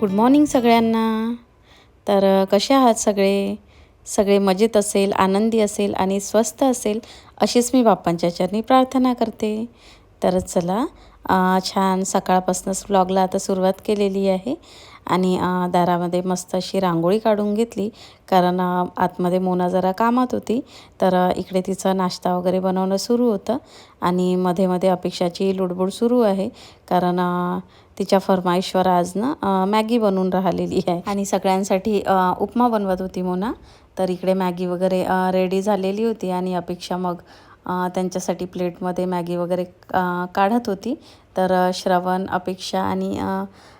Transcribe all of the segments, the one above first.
Good morning सगळ्यांना. तर कसे आहात सगळे? सगळे मजेत असेल आनंदी असेल आणि स्वस्त असेल अशीच मी बाप्पांच्या चरणी प्रार्थना करते. तर चला छान सकाळपासूनच व्लॉगला आता सुरुवात केलेली आहे. आणि दारामध्ये मस्त अशी रांगोळी काढून घेतली. कारण आतमध्ये मोना जरा कामात होती. तर इकडे तिचं नाश्ता वगैरे बनवणं सुरू होतं. आणि मध्ये मध्ये अपेक्षाची लुडबुड सुरू आहे. कारण तिच्या फरमाईश्वर आज ना मॅगी बनवून राहिलेली आहे. आणि सगळ्यांसाठी उपमा बनवत होती मोना. तर इकडे मॅगी वगैरे रेडी झालेली होती. आणि अपेक्षा मग त्यांच्यासाठी प्लेटमध्ये मॅगी वगैरे काढत होती. तर श्रवण अपेक्षा आणि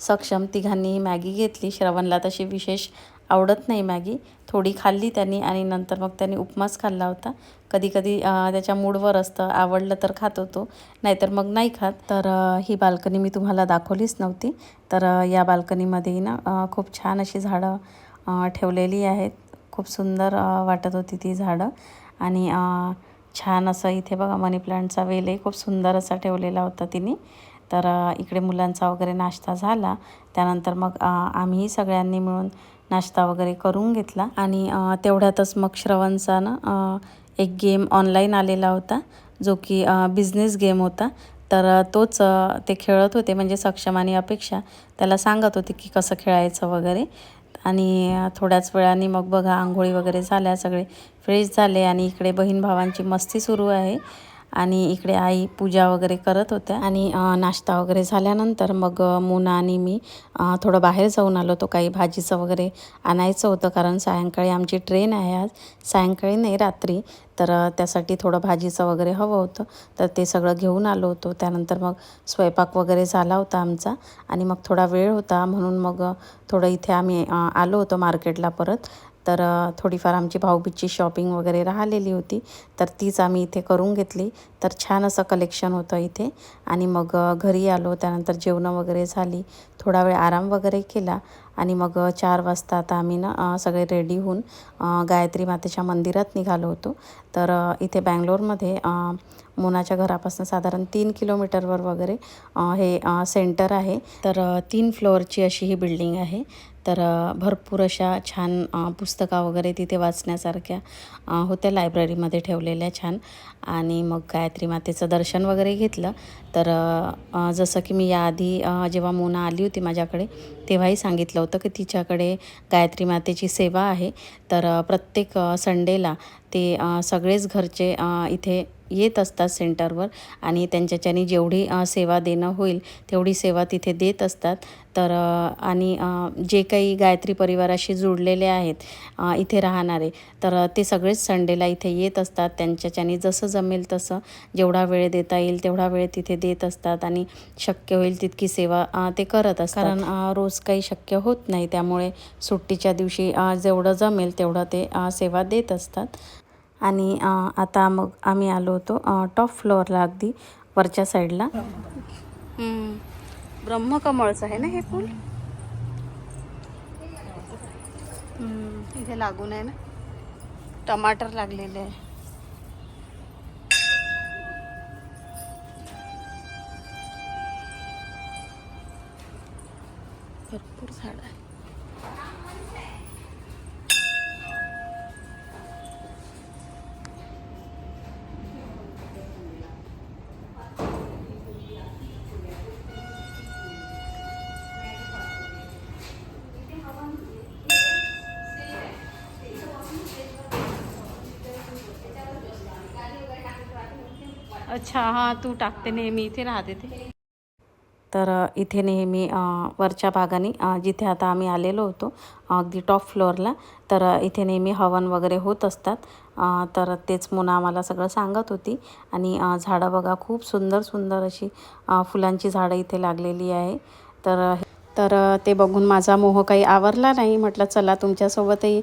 सक्षम तिघांनी मॅगी घेतली. श्रवणला तशी विशेष आवडत नाही मॅगी. थोडी खाल्ली त्यांनी आणि नंतर मग त्यांनी उपमाच खाल्ला होता. कधी कधी त्याच्या मूडवर असतं आवडलं तर खात होतो नाहीतर मग नाही खात. तर ही बाल्कनी मी तुम्हाला दाखवलीच नव्हती. तर या बाल्कनीमध्ये ना खूप छान अशी झाडं ठेवलेली आहेत. खूप सुंदर वाटत होती ती झाडं. आणि छान असं इथे बघा मनी प्लांटचा वेलही खूप सुंदर असा ठेवलेला होता तिने. तर इकडे मुलांचा वगैरे नाश्ता झाला. त्यानंतर मग आम्हीही आम्ही सगळ्यांनी मिळून नाश्ता वगैरे करून घेतला. आणि तेवढ्यातच मग श्रवणचा ना एक गेम ऑनलाईन आलेला होता जो की बिझनेस गेम होता. तर तोच ते खेळत होते म्हणजे सक्षम आणि अपेक्षा. त्याला सांगत होते की कसं खेळायचं वगैरे. आणि थोड्याच वेळाने मग बघा आंघोळी वगैरे झाल्या सगळे फ्रेश झाले आणि इकडे बहीण भावांची मस्ती सुरू आहे. आणि इकडे आई पूजा वगैरे करत होत्या. आणि नाश्ता वगैरे झाल्यानंतर मग मुना आणि मी थोडं बाहेर जाऊन आलो. होतो काही भाजीचं वगैरे आणायचं होतं कारण सायंकाळी आमची ट्रेन आहे आज. सायंकाळी नाही रात्री. तर त्यासाठी थोडं भाजीचं वगैरे हवं होतं. तर ते सगळं घेऊन आलो होतो. त्यानंतर मग स्वयंपाक वगैरे झाला होता आमचा. आणि मग थोडा वेळ होता. म्हणून मग थोडं इथे आम्ही आलो होतो मार्केटला परत. तर थोडीफार आमची भाऊबीजची शॉपिंग वगैरे राहिलेली होती. तर तीच आम्ही इथे करून घेतली. तर छान असं कलेक्शन होतं इथे. आणि मग घरी आलो. त्यानंतर जेवणं वगैरे झाली. थोडा वेळ आराम वगैरे केला. आणि मग चार वाजता आता आम्ही ना सगळे रेडी होऊन गायत्री मातेच्या मंदिरात निघालो होतो. तर इथे बँगलोरमध्ये मुनाच्या घरापासून साधारण तीन किलोमीटरवर वगैरे हे सेंटर आहे. तर तीन फ्लोअरची अशी ही बिल्डिंग आहे. तर भरपूर अशा छान पुस्तका वगैरे तिथे वाचण्यासारख्या होत्या लायब्ररीमध्ये ठेवलेल्या छान. आणि मग गायत्री मातेचं दर्शन वगैरे घेतलं. तर जसं की मी याआधी जेव्हा मोना आली होती माझ्याकडे तेव्हाही सांगितलं होतं की तिच्याकडे गायत्री मातेची सेवा आहे. तर प्रत्येक संडेला ते सगळेच घरचे इथे येत असतात सेंटरवर आणि त्यांच्याच्यानी जेवढी सेवा देणं होईल तेवढी सेवा तिथे देत असतात. तर आणि जे काही गायत्री परिवाराशी जुळलेले आहेत इथे राहणारे तर ते सगळेच संडेला इथे येत असतात. त्यांच्याच्याने जसं जमेल तसं जेवढा वेळ देता येईल तेवढा वेळ तिथे देत असतात आणि शक्य होईल तितकी सेवा ते करत असतात. कारण रोज काही शक्य होत नाही त्यामुळे सुट्टीच्या दिवशी जेवढं जमेल तेवढं ते सेवा देत असतात. आणि आता मग आम्ही आलो होतो टॉप फ्लोअरला अगदी वरच्या साईडला. ब्रह्मकमळचं आहे ना हे फूल? इथे लागून आहे ना. टमाटर लागलेले आहे. भरपूर झाड आहे. अच्छा हां तू टाकते नेहमी इथे राहते ते. तर इथे नेहमी वरच्या भागाने जिथे आता आम्ही आलेलो होतो अगदी टॉप फ्लोअरला तर इथे नेहमी हवन वगैरे होत असतात. तर तेच मुना आम्हाला सगळं सांगत होती. आणि झाडं बघा खूप सुंदर सुंदर अशी फुलांची झाडं इथे लागलेली आहे. तर तर ते बघून माझा मोह काही आवरला नाही. म्हटलं चला तुमच्यासोबतही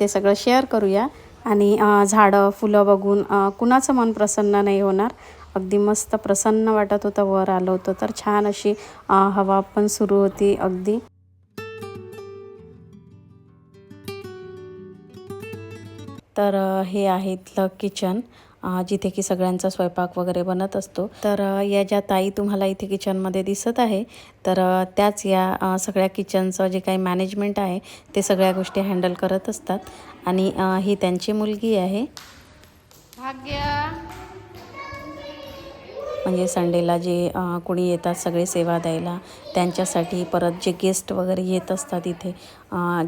ते सगळं शेअर करूया. आणि झाडं फुलं बघून कुणाचं मन प्रसन्न नाही होणार. अगदी मस्त प्रसन्न वाटत होतं वर आलं होतं. तर छान अशी हवा पण सुरू होती अगदी. तर हे आहे इथलं किचन जिथे की सगळ्यांचा स्वयंपाक वगैरे बनत असतो. तर या ज्या ताई तुम्हाला इथे किचनमध्ये दिसत आहे तर त्याच या सगळ्या किचनचं जे काही मॅनेजमेंट आहे ते सगळ्या गोष्टी हँडल करत असतात. आणि ही त्यांची मुलगी आहे. भाग्य. म्हणजे संडेला जे कोणी येतात सगळे सेवा द्यायला त्यांच्यासाठी परत जे गेस्ट वगैरे येत असतात इथे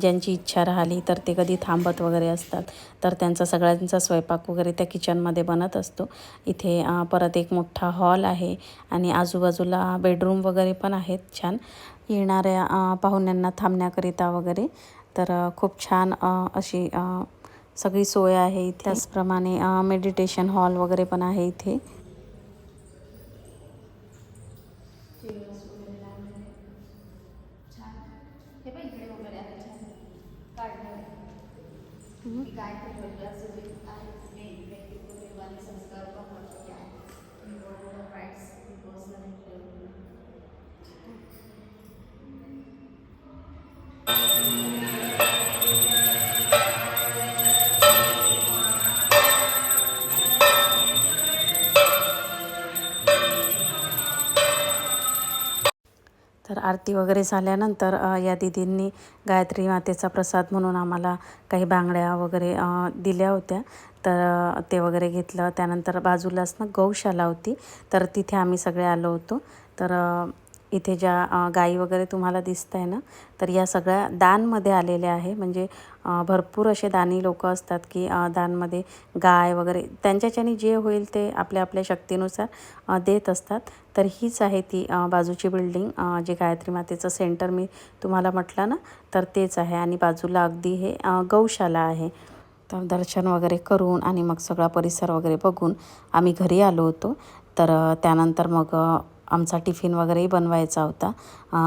ज्यांची इच्छा राहिली तर ते कधी थांबत वगैरे असतात. तर त्यांचा सगळ्यांचा स्वयंपाक वगैरे त्या किचनमध्ये बनत असतो. इथे परत एक मोठा हॉल आहे आणि आजूबाजूला बेडरूम वगैरे पण आहेत छान. येणाऱ्या पाहुण्यांना थांबण्याकरिता वगैरे. तर खूप छान अशी सगळी सोय आहे त्याचप्रमाणे मेडिटेशन हॉल वगैरे पण आहे इथे. तर आरती वगैरे झाल्यानंतर या दिदींनी गायत्री मातेचा प्रसाद म्हणून आम्हाला काही बांगड्या वगैरे दिल्या होत्या. तर ते वगैरे घेतलं. त्यानंतर बाजूलाच ना गौशाला होती. तर तिथे आम्ही सगळे आलो होतो. तर इथे ज्या गाई वगैरे तुम्हाला दिसत आहे ना तर या सगळ्या दानमध्ये आलेल्या आहे. म्हणजे भरपूर असे दानी लोक असतात की दानमध्ये गाय वगैरे त्यांच्याच्यानी जे होईल ते आपल्या आपल्या शक्तीनुसार देत असतात. तर हीच आहे ती बाजूची बिल्डिंग जे गायत्री मातेचं सेंटर मी तुम्हाला म्हटलं ना तर तेच आहे. आणि बाजूला अगदी हे गौशाला आहे. तर दर्शन वगैरे करून आणि मग सगळा परिसर वगैरे बघून आम्ही घरी आलो होतो. तर त्यानंतर मग आमचा टिफिन वगैरेही बनवायचा होता.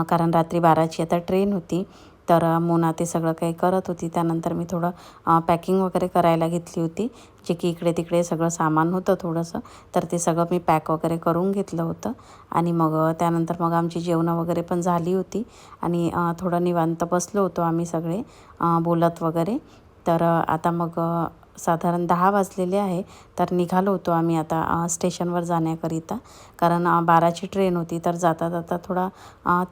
कारण रात्री बाराची आता ट्रेन होती. तर मोना ते सगळं काही करत होती. त्यानंतर मी थोडं पॅकिंग वगैरे करायला घेतली होती. जे की इकडे तिकडे सगळं सामान होतं थोडंसं. तर ते सगळं मी पॅक वगैरे करून घेतलं होतं. आणि मग त्यानंतर मग आमची जेवणं वगैरे पण झाली होती. आणि थोडं निवांत बसलो होतो आम्ही सगळे बोलत वगैरे. तर आता मग साधारण दहा वाजलेले आहे तर निघालो होतो आम्ही आता स्टेशनवर जाण्याकरिता. कारण बाराची ट्रेन होती तर जाता जाता थोडा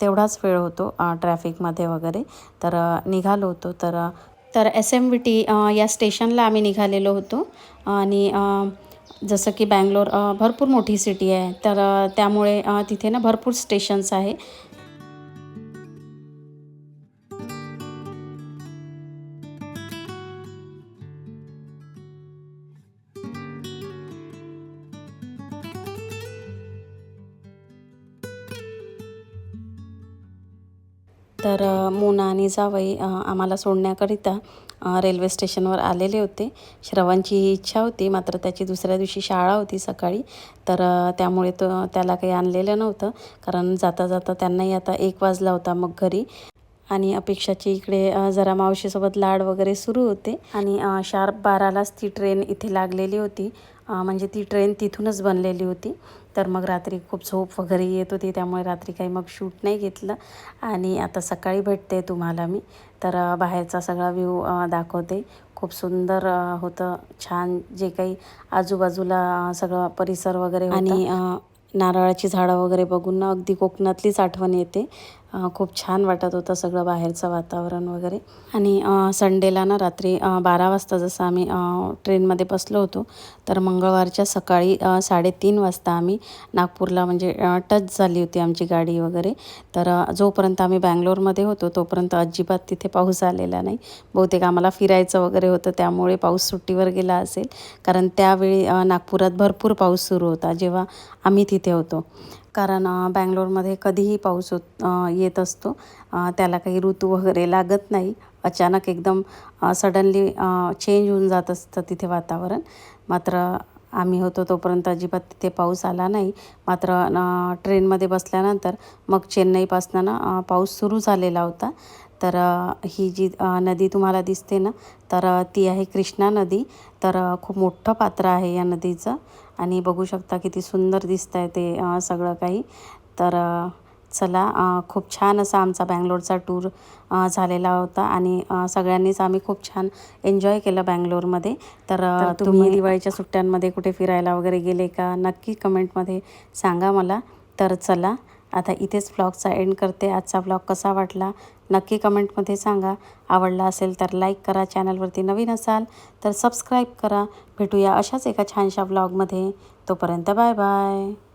तेवढाच वेळ होतो ट्रॅफिकमध्ये वगैरे. तर निघालो होतो तर तर एस एम व्ही टी या स्टेशनला आम्ही निघालेलो होतो. आणि जसं की बँगलोर भरपूर मोठी सिटी आहे तर त्यामुळे तिथे ना भरपूर स्टेशन्स आहे. तर मोना आणि जावई आम्हाला सोडण्याकरिता रेल्वे स्टेशनवर आलेले होते. श्रवणची ही इच्छा होती मात्र त्याची दुसऱ्या दिवशी शाळा होती सकाळी. तर त्यामुळे तो त्याला काही आणलेलं नव्हतं. कारण जाता जाता त्यांनाही आता एक वाजला होता मग घरी. आणि अपेक्षाची इकडे जरा मावशीसोबत लाड वगैरे सुरू होते. आणि शार्प बारालाच ती ट्रेन इथे लागलेली होती. म्हणजे ती ट्रेन तिथूनच बनलेली होती. तर मग रात्री खूप झोप वगैरे येत होती त्यामुळे रात्री काही मग शूट नाही घेतलं. आणि आता सकाळी भेटते तुम्हाला मी. तर बाहेरचा सगळा व्ह्यू दाखवते. खूप सुंदर होतं. छान जे काही आजूबाजूला सगळं परिसर वगैरे आणि नारळाची झाडं वगैरे बघून ना अगदी कोकणातलीच आठवण येते. खूप छान वाटत होतं सगळं बाहेरचं वातावरण वगैरे. आणि संडेला ना रात्री बारा वाजता जसं आम्ही ट्रेनमध्ये बसलो होतो तर मंगळवारच्या सकाळी साडेतीन वाजता आम्ही नागपूरला म्हणजे टच झाली होती आमची गाडी वगैरे. तर जोपर्यंत आम्ही बँगलोरमध्ये होतो तोपर्यंत अजिबात तिथे पाऊस आलेला नाही. बहुतेक आम्हाला फिरायचं वगैरे होतं त्यामुळे पाऊस सुट्टीवर गेला असेल. कारण त्यावेळी नागपुरात भरपूर पाऊस सुरू होता जेव्हा आम्ही तिथे होतो. कारण बँगलोरमध्ये कधीही पाऊस होत येत असतो. त्याला काही ऋतू वगैरे लागत नाही. अचानक एकदम सडनली चेंज होऊन जात असतं तिथे वातावरण. मात्र आम्ही होतो तोपर्यंत अजिबात तिथे पाऊस आला नाही. मात्र ट्रेनमध्ये बसल्यानंतर मग चेन्नईपासनं ना पाऊस सुरू झालेला होता. तर ही जी नदी तुम्हाला दिसते ना तर ती आहे कृष्णा नदी. तर खूप मोठं पात्र आहे या नदीचं. आणि बघू शकता किती सुंदर दिसतं आहे ते सगळं काही. तर चला खूप छान असा आमचा बँगलोरचा टूर झालेला होता. आणि सगळ्यांनीच आम्ही खूप छान एन्जॉय केलं बँगलोरमध्ये. तर तुम्ही दिवाळीच्या सुट्ट्यांमध्ये कुठे फिरायला वगैरे गेले का? नक्की कमेंटमध्ये सांगा मला. तर चला आता इथेच ब्लॉगचा एंड करते. आजचा ब्लॉग कसा वाटला? नक्की कमेंटमध्ये सांगा. आवडला असेल तर लाईक करा चॅनलवरती नवीन असाल तर सबस्क्राईब करा. भेटूया अशाच एका छानशा ब्लॉगमध्ये तोपर्यंत बाय बाय